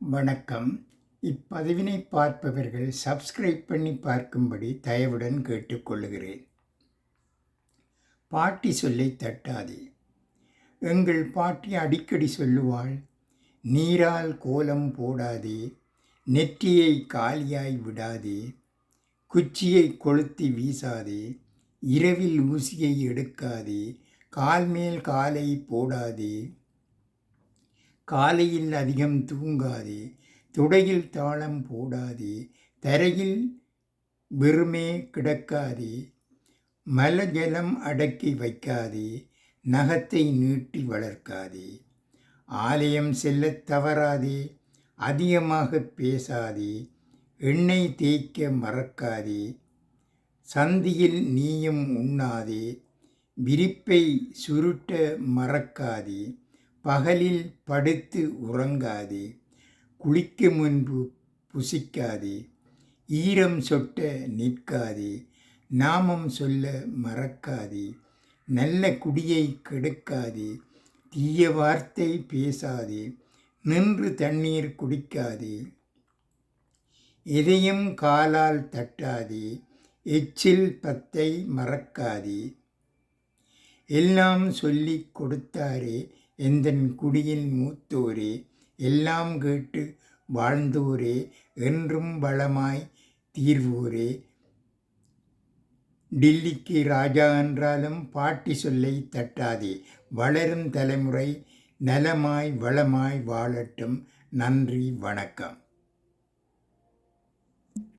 வணக்கம். இப்பதிவினை பார்ப்பவர்கள் சப்ஸ்கிரைப் பண்ணி பார்க்கும்படி தயவுடன் கேட்டுக்கொள்கிறேன் பாட்டி சொல்லை தட்டாதே. எங்கள் பாட்டி அடிக்கடி சொல்லுவாள் நீரால் கோலம் போடாதே நெற்றியை காலியாய் விடாதே குச்சியை கொளுத்தி வீசாதே இரவில் ஊசியை எடுக்காதே கால் மேல் காலை போடாதே காலையில் அதிகம் தூங்காதே துடையில் தாளம் போடாதே தரையில் வெறுமே கிடக்காதே மலஜலம் அடக்கி வைக்காதே நகத்தை நீட்டி வளர்க்காதே. ஆலயம் செல்லத் தவறாதே அதிகமாக பேசாதே எண்ணெய் தேய்க்க மறக்காதே சந்தியில் நீயும் உண்ணாதே விரிப்பை சுருட்ட மறக்காதே. பகலில் படுத்து உறங்காதே குளிக்க முன்பு புசிக்காதே ஈரம் சொட்ட நிற்காதே நாமம் சொல்ல மறக்காதே நல்ல குடியை கெடுக்காதே தீய வார்த்தை பேசாதே நின்று தண்ணீர் குடிக்காதே. எதையும் காலால் தட்டாதே எச்சில் பத்தை மறக்காதே. எல்லாம் சொல்லி கொடுத்தாரே எந்தன் குடியின் மூத்தோரே எல்லாம் கேட்டு வாழ்ந்தோரே என்றும் வளமாய் தீர்வோரே. டில்லிக்கு ராஜா என்றாலும் பாட்டி சொல்லை தட்டாதே வளரும் தலைமுறை நலமாய் வளமாய் வாழட்டும். நன்றி வணக்கம்.